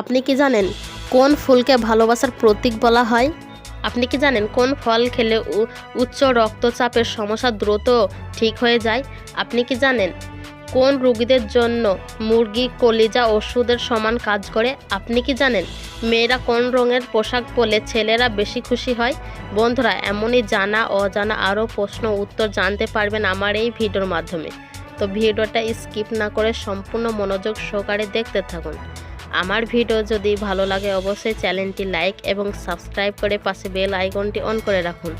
আপনি কি জানেন কোন ফুলকে ভালোবাসার প্রতীক বলা হয়? আপনি কি জানেন কোন ফল খেলে উচ্চ রক্তচাপের সমস্যা দ্রুত ঠিক হয়ে যায়? আপনি কি জানেন কোন রোগীদের জন্য মুরগি, কলিজা, ওষুধের সমান কাজ করে? আপনি কি জানেন মেয়েরা কোন রঙের পোশাক পরলে ছেলেরা বেশি খুশি হয়? বন্ধুরা, এমনই জানা, অজানা আরও প্রশ্ন উত্তর জানতে পারবেন আমার এই ভিডিওর মাধ্যমে। তো ভিডিওটা স্কিপ না করে সম্পূর্ণ মনোযোগ সহকারে দেখতে থাকুন। আমার ভিডিও যদি ভালো লাগে অবশ্যই চ্যানেলটি লাইক এবং সাবস্ক্রাইব করে পাশে বেল আইকনটি অন করে রাখুন,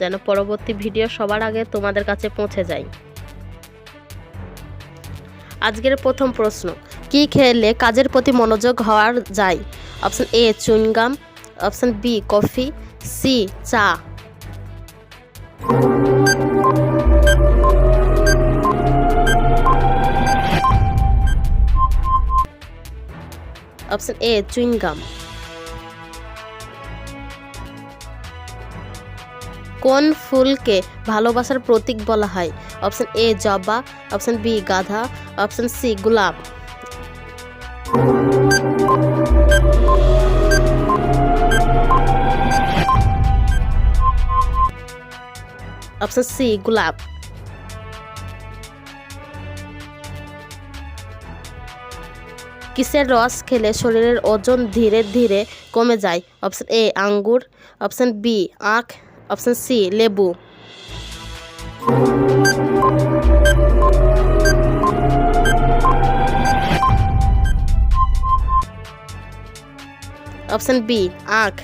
যেন পরবর্তী ভিডিও সবার আগে তোমাদের কাছে পৌঁছে যায়। আজকের প্রথম প্রশ্ন, কি খেলে কাজের প্রতি মনোযোগ হওয়ার যায়? Option A chewing gum option B, coffee, C, চা। অপশন এ চুইংগাম কোন ফুলকে ভালোবাসার প্রতীক বলা হয়? অপশন এ, জবা, অপশন বি, গাধা, অপশন সি, গোলাপ। অপশন সি, গোলাপ। কিসের রস খেলে শরীরের ওজন ধীরে ধীরে কমে যায়? অপশন এ, আঙ্গুর। অপশন বি, আখ। অপশন সি, লেবু। অপশন বি, আখ।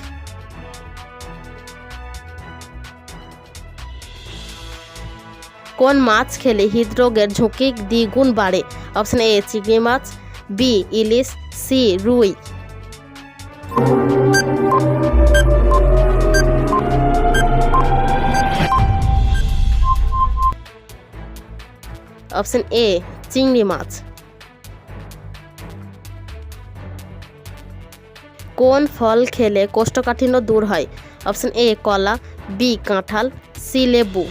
কোন মাছ খেলে হৃদরোগের ঝুঁকি দ্বিগুণ বাড়ে? অপশন এ, চিংড়ি মাছ। বি, ইলিশ, সি, রুই। অপশন এ, চিংড়ি মাছ। কোন ফল খেলে কোষ্ঠকাঠিন্য দূর হয়? অপশন এ, কলা, বি, কাঁঠাল, সি, লেবু।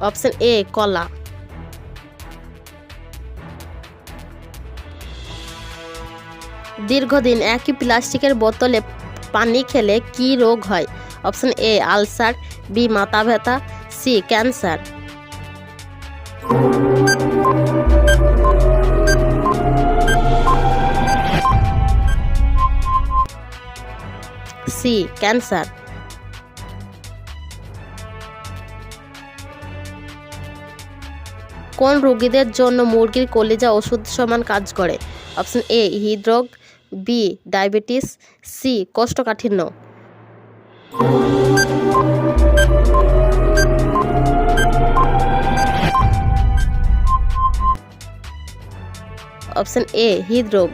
অপশন এ, কলা। দীর্ঘদিন একই প্লাস্টিকের বোতলে পানি খেলে কি রোগ হয়? অপশন এ, আলসার, বি, মাথা ব্যথা, সি, ক্যান্সার। C, cancer. কোন রোগীদের জন্য মুরগির কলিজা ওষুধ সমান কাজ করে। অপশন এ, হৃদরোগ, বি, ডায়াবেটিস, সি, কোষ্ঠকাঠিন্য। অপশন এ, হৃদরোগ।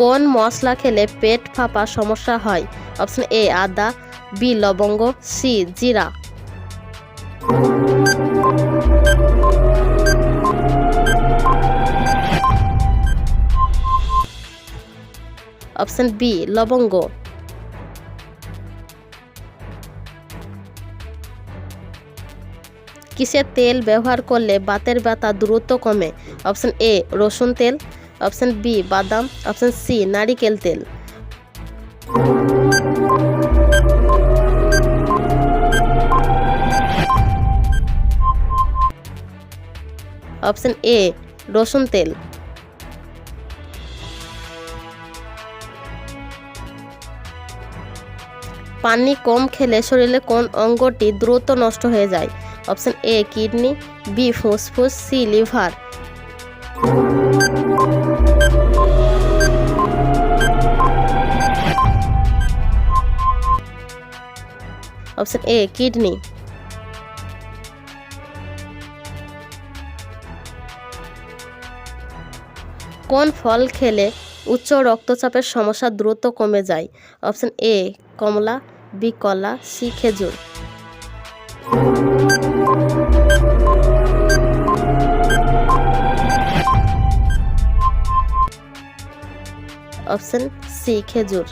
কোন মশলা খেলে পেট ফাঁপা সমস্যা হয়? অপশন এ, আদা বি লবঙ্গ, সি জিরা। অপশন বি, লবঙ্গ। কিসের তেল ব্যবহার করলে বাতের ব্যথা দ্রুত কমে? অপশন এ, রসুন তেল। অপশন বি, বাদাম। অপশন সি, নারিকেল তেল। অপশন এ, রসুন তেল। পানি কম খেলে শরীরে কোন অঙ্গটি দ্রুত নষ্ট হয়ে যায়? অপশন এ, কিডনি, বি ফুসফুস C, liver. Option A, kidney. কোন ফল খেলে উচ্চ রক্তচাপের সমস্যা দ্রুত কমে যায়? অপশন এ, কমলা, বি, কলা, সি, খেজুর। অপশন সি, খেজুর।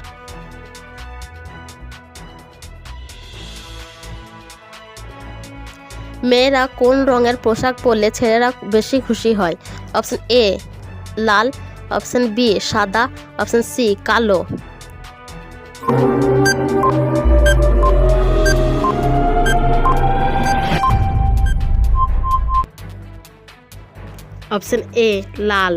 মেয়েরা কোন রঙের পোশাক পরলে ছেলেরা বেশি খুশি হয়? অপশন এ লাল অপশন বি সাদা অপশন সি কালো। Option A Lal.